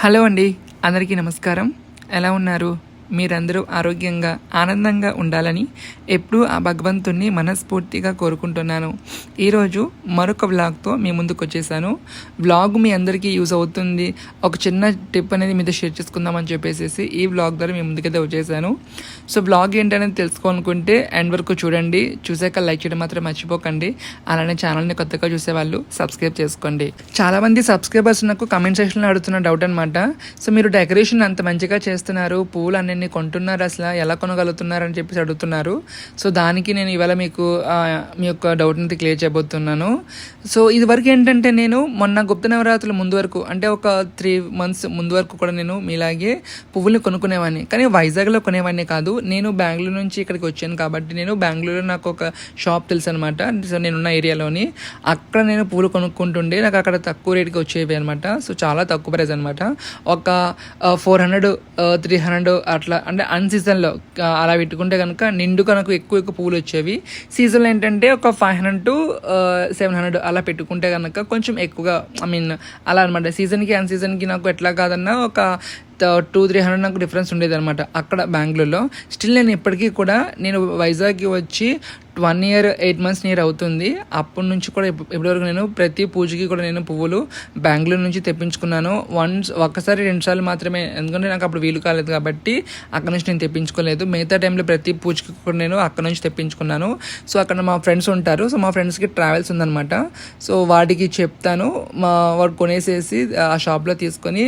Hello అండి అందరికీ నమస్కారం. ఎలా ఉన్నారు? మీరందరూ ఆరోగ్యంగా ఆనందంగా ఉండాలని ఎప్పుడూ ఆ భగవంతుణ్ణి మనస్ఫూర్తిగా కోరుకుంటున్నాను. ఈరోజు మరొక వ్లాగ్తో మీ ముందుకు వచ్చేసాను. వ్లాగ్ మీ అందరికీ యూజ్ అవుతుంది. ఒక చిన్న టిప్ అనేది మీతో షేర్ చేసుకుందామని చెప్పేసి ఈ వ్లాగ్ ద్వారా మీ ముందుకైతే వచ్చేసాను. సో బ్లాగ్ ఏంటనేది తెలుసుకోవాలనుకుంటే ఎండ్ వరకు చూడండి. చూసాక లైక్ చేయడం మాత్రం మర్చిపోకండి. అలానే ఛానల్ని కొత్తగా చూసేవాళ్ళు సబ్స్క్రైబ్ చేసుకోండి. చాలామంది సబ్స్క్రైబర్స్ నాకు కమెంట్ సెక్షన్లో అడుగుతున్న డౌట్ అనమాట సో మీరు డెకరేషన్ అంత మంచిగా చేస్తున్నారు. పూలు అన్ని కొంటున్నారు అసలు? ఎలా కొనగలుగుతున్నారు అని చెప్పేసి అడుగుతున్నారు. సో దానికి నేను ఇవాళ మీకు మీ యొక్క డౌట్ని క్లియర్ చేయబోతున్నాను. సో ఇది వరకు ఏంటంటే నేను మొన్న గుప్త నవరాత్రుల ముందు వరకు అంటే ఒక త్రీ మంత్స్ ముందు వరకు కూడా నేను మీలాగే పువ్వుల్ని కొనుక్కునేవాడిని కానీ వైజాగ్లో కొనేవాడిని కాదు. నేను బెంగళూరు నుంచి ఇక్కడికి వచ్చాను కాబట్టి నేను బెంగళూరులో నాకు ఒక షాప్ తెలుసు అనమాట సో నేనున్న ఏరియాలోని. అక్కడ నేను పూలు కొనుక్కుంటుండే. నాకు అక్కడ తక్కువ రేట్కి వచ్చేవి అనమాట సో చాలా తక్కువ ప్రైస్ అనమాట ఒక ఫోర్ హండ్రెడ్ త్రీ హండ్రెడ్ అట్లా అంటే అన్ సీజన్లో అలా పెట్టుకుంటే కనుక నిండు కనుక ఎక్కువ ఎక్కువ పూలు వచ్చేవి. సీజన్లో ఏంటంటే ఒక five hundred to seven hundred అలా పెట్టుకుంటే కనుక కొంచెం ఎక్కువగా ఐ మీన్ అలా అనమాట సీజన్కి అన్ సీజన్కి నాకు ఎట్లా కాదన్నా ఒక టూ త్రీ హండ్రెడ్ నాకు డిఫరెన్స్ ఉండేది అనమాట అక్కడ బెంగళూరులో స్టిల్ నేను ఇప్పటికీ కూడా నేను వైజాగ్కి వచ్చి one year eight months near అవుతుంది. అప్పటి నుంచి కూడా ఇప్పటివరకు నేను ప్రతి పూజకి కూడా నేను పువ్వులు బెంగళూరు నుంచి తెప్పించుకున్నాను. వన్స్ ఒక్కసారి రెండు సార్లు మాత్రమే ఎందుకంటే నాకు అప్పుడు వీలు కాలేదు కాబట్టి అక్కడ నుంచి నేను తెప్పించుకోలేదు. మిగతా టైంలో ప్రతి పూజకి కూడా నేను అక్కడ నుంచి తెప్పించుకున్నాను. సో అక్కడ మా ఫ్రెండ్స్ ఉంటారు. సో మా ఫ్రెండ్స్కి ట్రావెల్స్ ఉందన్నమాట. సో వాడికి చెప్తాను. మా వాడు కొనేసేసి ఆ షాప్లో తీసుకొని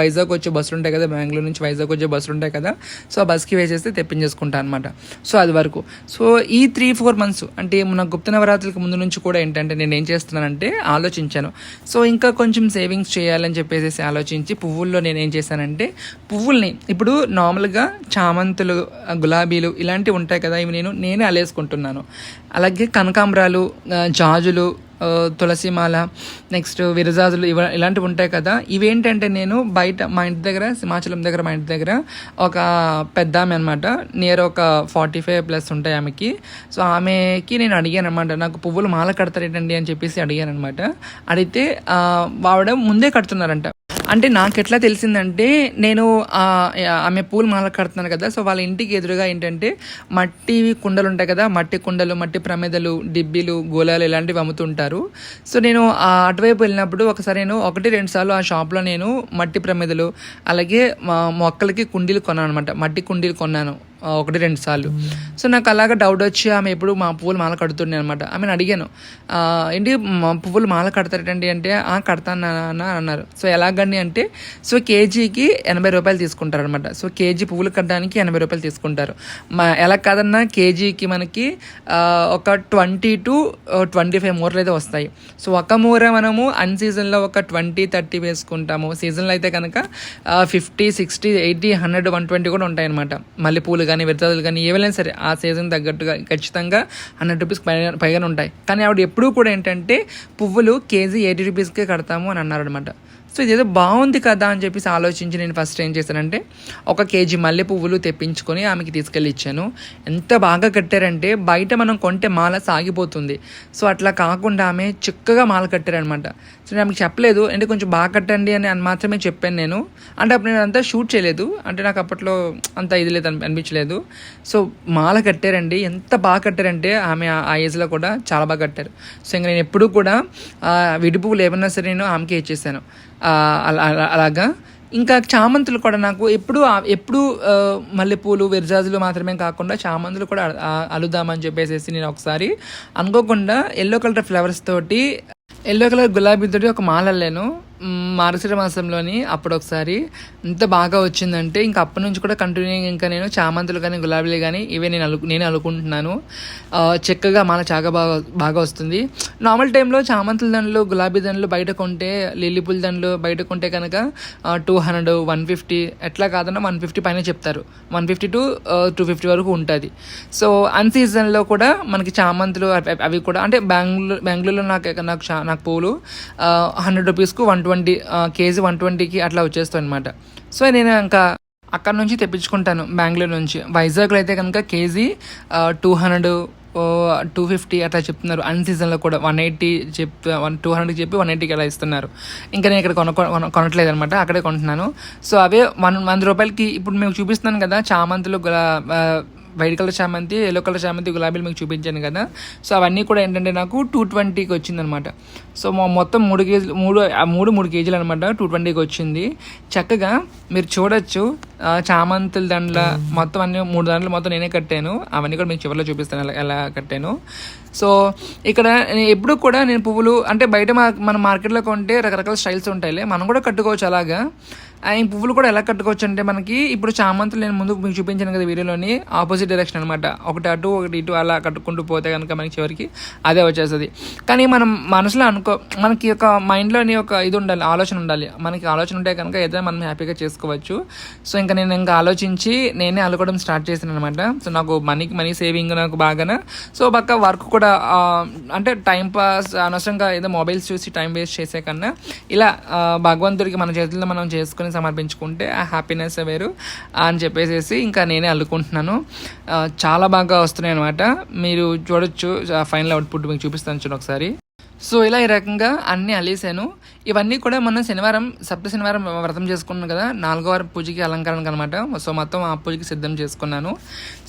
వైజాగ్ వచ్చే బస్సులు ఉంటాయి కదా బెంగళూరు నుంచి వైజాగ్ వచ్చే బస్సులు ఉంటాయి కదా. సో ఆ బస్కి వేసేసి తెప్పించేసుకుంటాను అనమాట సో అది వరకు. సో ఈ త్రీ ఫోర్ మంత్స్ అంటే మన గుప్త నవరాత్రులకు ముందు నుంచి కూడా ఏంటంటే నేను ఏం చేస్తున్నానంటే ఆలోచించాను. సో ఇంకా కొంచెం సేవింగ్స్ చేయాలని చెప్పేసి ఆలోచించి పువ్వుల్లో నేను ఏం చేశానంటే పువ్వుల్ని ఇప్పుడు నార్మల్గా చామంతులు గులాబీలు ఇలాంటివి ఉంటాయి కదా ఇవి నేను నేనే అలేసుకుంటున్నాను అలాగే కనకాంబరాలు జాజులు తులసిమాల నెక్స్ట్ విరజాజులు ఇవ ఇలాంటివి ఉంటాయి కదా. ఇవేంటంటే నేను బయట మా ఇంటి దగ్గర సింహాచలం దగ్గర మా ఇంటి దగ్గర ఒక పెద్ద ఆమె అనమాట నియర్ ఒక ఫార్టీ ఫైవ్ ప్లస్ ఉంటాయి ఆమెకి. సో ఆమెకి నేను అడిగాను అనమాట నాకు పువ్వులు మాల కడతారేటండి? అని చెప్పేసి అడిగాను అనమాట అడిగితే ఆ, ఆవిడ ముందే కడుతున్నారంట. అంటే నాకు ఎట్లా తెలిసిందంటే నేను ఆమె పూలు మాల కడుతున్నాను కదా సో వాళ్ళ ఇంటికి ఎదురుగా ఏంటంటే మట్టి కుండలు ఉంటాయి కదా మట్టి కుండలు మట్టి ప్రమేదలు డిబ్బీలు గోళాలు ఇలాంటివి అమ్ముతుంటారు. సో నేను ఆ అటువైపు వెళ్ళినప్పుడు ఒకసారి నేను ఒకటి రెండు సార్లు ఆ షాప్లో నేను మట్టి ప్రమేదలు అలాగే మొక్కలకి కుండీలు కొన్నాను అనమాట మట్టి కుండీలు కొన్నాను. ఒకటి రెండు సార్లు. సో నాకు అలాగా డౌట్ వచ్చి ఆమె ఎప్పుడు మా పువ్వులు మాల కడుతుండే అనమాట. ఆమెను అడిగాను. ఏంటి మా పువ్వులు మాల కడతారటండి అంటే కడతాను నాన్న" అన్నారు. సో ఎలాగండి అంటే సో కేజీకి ఎనభై రూపాయలు తీసుకుంటారు అనమాట సో కేజీ పువ్వులు కట్టడానికి ఎనభై రూపాయలు తీసుకుంటారు. మా ఎలా కాదన్నా కేజీకి మనకి ఒక ట్వంటీ టు ట్వంటీ ఫైవ్ మూరలు అయితే వస్తాయి. సో ఒక మూర మనము అన్ సీజన్లో ఒక ట్వంటీ థర్టీ వేసుకుంటాము. సీజన్లో అయితే కనుక fifty sixty eighty hundred one twenty కూడా ఉంటాయి అనమాట మల్లెపూలు కానీ విత్తనాలు కానీ ఏవైనా సరే ఆ సీజన్ తగ్గట్టుగా ఖచ్చితంగా హండ్రెడ్ రూపీస్ పైన పైగానే ఉంటాయి. కానీ ఆవిడ ఎప్పుడూ కూడా ఏంటంటే పువ్వులు కేజీ ఎయిటీ రూపీస్కే కడతాము అని అన్నారనమాట సో ఇదేదో బాగుంది కదా అని చెప్పేసి ఆలోచించి నేను ఫస్ట్ ఏం చేశానంటే ఒక కేజీ మల్లె పువ్వులు తెప్పించుకొని ఆమెకి తీసుకెళ్ళి ఇచ్చాను ఎంత బాగా కట్టారంటే బయట మనం కొంటే మాల సాగిపోతుంది. సో అట్లా కాకుండా ఆమె చిక్కగా మాల కట్టారనమాట సో నేను ఆమెకి చెప్పలేదు అంటే కొంచెం బాగా కట్టండి అని అని మాత్రమే చెప్పాను నేను. అంటే అప్పుడు నేను అంతా షూట్ చేయలేదు. అంటే నాకు అప్పట్లో అంత ఇది లేదు అని అనిపించలేదు. సో మాల కట్టారండి. ఎంత బాగా కట్టారంటే ఆమె ఆ- ఏజ్లో కూడా చాలా బాగా కట్టారు. సో ఇంకా నేను ఎప్పుడూ కూడా విడి పువ్వులు ఏమన్నా సరే నేను ఆమెకి ఇచ్చేసాను. అలా అలా- అలాగా. ఇంకా చామంతులు కూడా నాకు ఎప్పుడు ఎప్పుడు మల్లెపూలు విరజాజులు మాత్రమే కాకుండా చామంతులు కూడా అలుదామని చెప్పేసి నేను ఒకసారి అనుకోకుండా ఎల్లో కలర్ ఫ్లవర్స్ తోటి ఎల్లో కలర్ గులాబీ తోటి ఒక మాల అల్లాను. మార్గశిర మాసంలోని అప్పుడు ఒకసారి ఎంత బాగా వచ్చిందంటే ఇంకా అప్పటి నుంచి కూడా కంటిన్యూ ఇంకా నేను చామంతులు కానీ గులాబీలు కానీ ఇవే నేను అలు నేను అనుకుంటున్నాను. చెక్కగా చక్కగా మాల చాలా బాగా బాగా వస్తుంది. నార్మల్ టైంలో చామంతుల దండలు గులాబీ దండలు బయట కొంటే లిల్లీ పూల దండలు బయట కొంటే కనుక టూ హండ్రెడ్ వన్ ఫిఫ్టీ ఎట్లా కాదన్నా వన్ ఫిఫ్టీ పైన చెప్తారు. One fifty to two fifty వరకు ఉంటుంది. సో అన్ సీజన్లో కూడా మనకి చామంతులు అవి- అవి కూడా అంటే బెంగళూరు బెంగళూరులో నాకు నాకు చా- నాకు పూలు హండ్రెడ్ రూపీస్కు వన్ ట్వంటీ కేజీ వన్ ట్వంటీకి అట్లా వచ్చేస్తాయి అనమాట సో నేను ఇంకా అక్కడ నుంచి తెప్పించుకుంటాను బెంగళూరు నుంచి. వైజాగ్లో అయితే కనుక KG two hundred two fifty అట్లా చెప్తున్నారు. అన్ సీజన్లో కూడా వన్ ఎయిటీ చెప్ వన్ టూ హండ్రెడ్కి చెప్పి వన్ ఎయిటీకి అలా ఇస్తున్నారు. ఇంకా నేను ఇక్కడ కొన కొనట్లేదు అనమాట అక్కడే కొంటున్నాను. సో అవే వన్ వంద రూపాయలకి ఇప్పుడు మేము చూపిస్తున్నాను కదా చామంతులు వైట్ కలర్ చామంతి ఎల్లో కలర్ చామంతి గులాబీలు మీకు చూపించాను కదా. సో అవన్నీ కూడా ఏంటంటే నాకు టూ ట్వంటీకి వచ్చిందనమాట. సో మా మొత్తం మూడు కేజీలు మూడు ఆ మూడు మూడు కేజీలు అనమాట టూ ట్వంటీకి వచ్చింది. చక్కగా మీరు చూడొచ్చు. చామంతుల దండల మొత్తం అన్ని మూడు దండలు మొత్తం నేనే కట్టాను. అవన్నీ కూడా మీకు చివరిలో చూపిస్తాను ఎలా ఎలా కట్టాను. సో ఇక్కడ నేను ఎప్పుడు కూడా నేను పువ్వులు అంటే బయట మా మన మార్కెట్లో కొంటే రకరకాల స్టైల్స్ ఉంటాయిలే. మనం కూడా కట్టుకోవచ్చు అలాగా. ఆ, ఈ పువ్వులు కూడా ఎలా కట్టుకోవచ్చు అంటే మనకి ఇప్పుడు చామంతులు నేను ముందు మీకు చూపించాను కదా వీడియోలోని ఆపోజిట్ డైరెక్షన్ అనమాట. ఒకటి అటు ఒకటి ఇటు అలా కట్టుకుంటూ పోతే కనుక మనకి చివరికి అదే వచ్చేస్తుంది. కానీ మనం మనసులో అనుకో మనకి ఒక మైండ్లోని ఒక ఇది ఉండాలి ఆలోచన ఉండాలి. మనకి ఆలోచన ఉంటే కనుక ఏదైనా మనం హ్యాపీగా చేసుకోవచ్చు. సో ఇంకా నేను ఇంకా ఆలోచించి నేనే అల్లుకోవడం స్టార్ట్ చేశాను అనమాట సో నాకు మనీకి మనీ సేవింగ్ నాకు బాగానే. సో పక్క వర్క్ కూడా అంటే టైం పాస్ అనవసరంగా ఏదో మొబైల్స్ చూసి టైం వేస్ట్ చేసే కన్నా ఇలా భగవంతుడికి మన చేతుల్లో మనం చేసుకుని సమర్పించుకుంటే ఆ హ్యాపీనెస్ వేరు అని చెప్పేసి ఇంకా నేనే అల్లుకుంటున్నాను. చాలా బాగా వస్తున్నాయి అనమాట మీరు చూడొచ్చు ఫైనల్ అవుట్పుట్ మీకు చూపిస్తాను చూడండి ఒకసారి. సో ఇలా ఈ రకంగా అన్నీ అల్లేసాను ఇవన్నీ కూడా మనం శనివారం సప్త శనివారం వ్రతం చేసుకున్నాను కదా. నాలుగో వారం పూజకి అలంకరణకు అనమాట సో మొత్తం ఆ పూజకి సిద్ధం చేసుకున్నాను.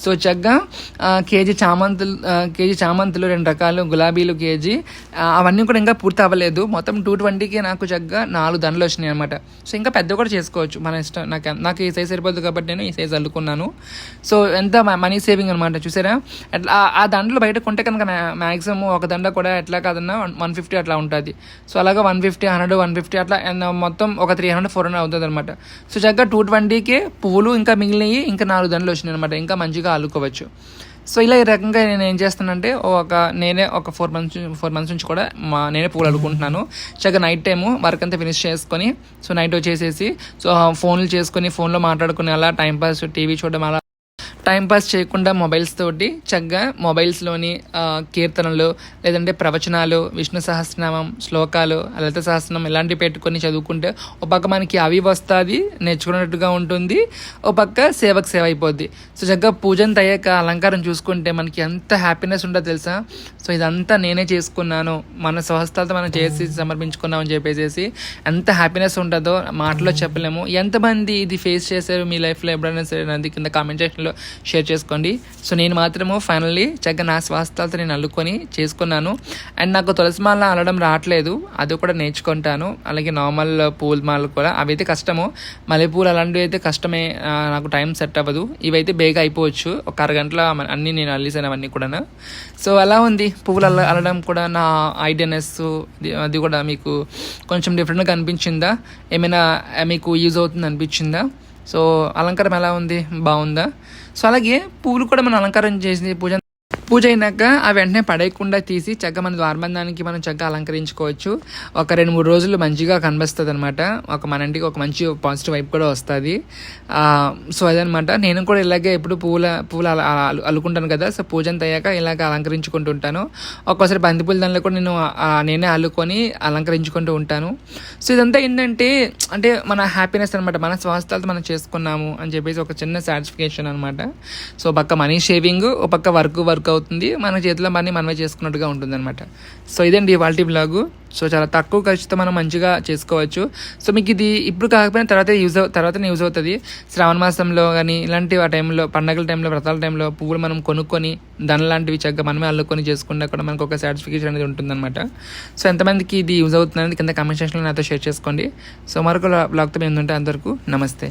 సో చక్కగా కేజీ చామంతులు కేజీ చామంతులు రెండు రకాలు గులాబీలు కేజీ అవన్నీ కూడా ఇంకా పూర్తి అవ్వలేదు. మొత్తం టూ ట్వంటీకి నాకు చక్కగా నాలుగు దండలు వచ్చినాయి అనమాట సో ఇంకా పెద్ద కూడా చేసుకోవచ్చు. మన ఇష్టం నాకు నాకు ఈ సైజ్ సరిపోతుంది కాబట్టి నేను ఈ సైజ్ అల్లుకున్నాను. సో ఎంత మనీ సేవింగ్ అనమాట చూసారా? అట్లా ఆ- ఆ దండలు బయట కొంటే కనుక మ్యాక్సిమం ఒక దండ కూడా ఎట్లా కాదన్నా వన్ ఫిఫ్టీ అట్లా ఉంటుంది. సో అలాగా one fifty hundred one fifty అట్లా మొత్తం ఒక త్రీ హండ్రెడ్ ఫోర్ హండ్రెడ్ అవుతుంది అనమాట సో చక్కగా టూ ట్వంటీకి పువ్వులు ఇంకా మిగిలినవి ఇంకా నాలుగు దండలు వచ్చినాయి అనమాట ఇంకా మంచిగా అల్లుకోవచ్చు సో ఇలా ఈ రకంగా నేను ఏం చేస్తానంటే ఒక నేనే ఒక ఫోర్ మంత్స్ ఫోర్ మంత్స్ నుంచి కూడా మా నేనే పూలు అడుగుకుంటున్నాను చక్కగా నైట్ టైము వర్క్ అంతా ఫినిష్ చేసుకొని సో నైట్ వచ్చేసేసి సో ఫోన్లు చేసుకొని ఫోన్లో మాట్లాడుకుని అలా టైంపాస్ టీవీ చూడడం అలా టైం పాస్ చేయకుండా మొబైల్స్ తోటి చక్కగా మొబైల్స్లోని కీర్తనలు లేదంటే ప్రవచనాలు విష్ణు సహస్రనామం శ్లోకాలు లలిత సహస్రనామం ఇలాంటివి పెట్టుకొని చదువుకుంటే ఒక పక్క మనకి అవి వస్తుంది నేర్చుకున్నట్టుగా ఉంటుంది ఒక పక్క సేవకు సేవ అయిపోద్ది సో చక్కగా పూజంత అయ్యాక అలంకారం చూసుకుంటే మనకి ఎంత హ్యాపీనెస్ ఉంటుందో తెలుసా? సో ఇదంతా నేనే చేసుకున్నాను. మన స్వహస్తాలతో మనం చేసి సమర్పించుకున్నాం అని చెప్పేసి ఎంత హ్యాపీనెస్ ఉంటుందో మాటలో చెప్పలేము. ఎంతమంది ఇది ఫేస్ చేశారు మీ లైఫ్లో ఎప్పుడైనా సరే? నది కింద కామెంట్ సెక్షన్లో షేర్ చేసుకోండి. సో నేను మాత్రము ఫైనల్లీ చక్కగా నా స్వాస్థాలతో నేను అల్లుకొని చేసుకున్నాను. అండ్ నాకు తులసి మాల అల్లడం రావట్లేదు. అది కూడా నేర్చుకుంటాను. అలాగే నార్మల్ పూల మాలలు కూడా. అవి అయితే కష్టము మల్లెపూలు అలాంటివి అయితే కష్టమే. నాకు టైం సెట్ అవ్వదు. ఇవైతే బేగా అయిపోవచ్చు. ఒక అరగంటలో అన్నీ నేను అల్లిసాను అవన్నీ కూడా సో అలా ఉంది. పువ్వులు అల్ల అల్లడం కూడా నా ఐడియానెస్ అది కూడా మీకు కొంచెం డిఫరెంట్గా అనిపించిందా? ఏమైనా మీకు యూజ్ అవుతుంది అనిపించిందా సో అలంకారం ఎలా ఉంది? బాగుందా? సో అలాగే పూలు కూడా మనం అలంకారం చేసి పూజ పూజ అయినాక ఆ వెంటనే పడేయకుండా తీసి చక్కగా మన ద్వారబంధానికి మనం చక్కగా అలంకరించుకోవచ్చు. ఒక రెండు మూడు రోజులు మంచిగా కనిపిస్తుంది అనమాట ఒక మన ఇంటికి ఒక మంచి పాజిటివ్ వైపు కూడా వస్తుంది. సో అదనమాట నేను కూడా ఇలాగే ఎప్పుడు పూల పూలు అల్లుకుంటాను కదా. సో పూజ అంతా అయ్యాక ఇలాగ అలంకరించుకుంటూ ఉంటాను. ఒక్కోసారి బంతిపూల దానిలో కూడా నేను నేనే అల్లుకొని అలంకరించుకుంటూ ఉంటాను. సో ఇదంతా ఏంటంటే అంటే మన హ్యాపీనెస్ అనమాట మన స్వాస్థాలతో మనం చేసుకున్నాము అని చెప్పేసి ఒక చిన్న సాటిస్ఫికేషన్ అనమాట సో పక్క మనీ షేవింగ్ ఒక పక్క వర్క్ వర్క్ అవుతుంది. మన చేతిలో మనీ మనమే చేసుకున్నట్టుగా ఉంటుందన్నమాట. సో ఇదండి ఇవాళ బ్లాగు సో చాలా తక్కువ ఖర్చుతో మనం మంచిగా చేసుకోవచ్చు. సో మీకు ఇది ఇప్పుడు కాకపోయినా తర్వాత యూజ్ తర్వాత యూజ్ అవుతుంది. శ్రావణ మాసంలో కానీ ఇలాంటి ఆ టైంలో పండగల టైంలో వ్రతాల టైంలో పువ్వులు మనం కొనుక్కొని ధన లాంటివి చక్కగా మనమే అల్లుకొని చేసుకుంటే కూడా మనకు ఒక సాటిస్ఫికేషన్ అనేది ఉంటుందన్నమాట. సో ఎంతమందికి ఇది యూజ్ అవుతుంది కింద కామెంట్ సెక్షన్లో నాతో షేర్ చేసుకోండి. సో మరొక బ్లాగ్తో మేము ఉంటే అందరికీ నమస్తే.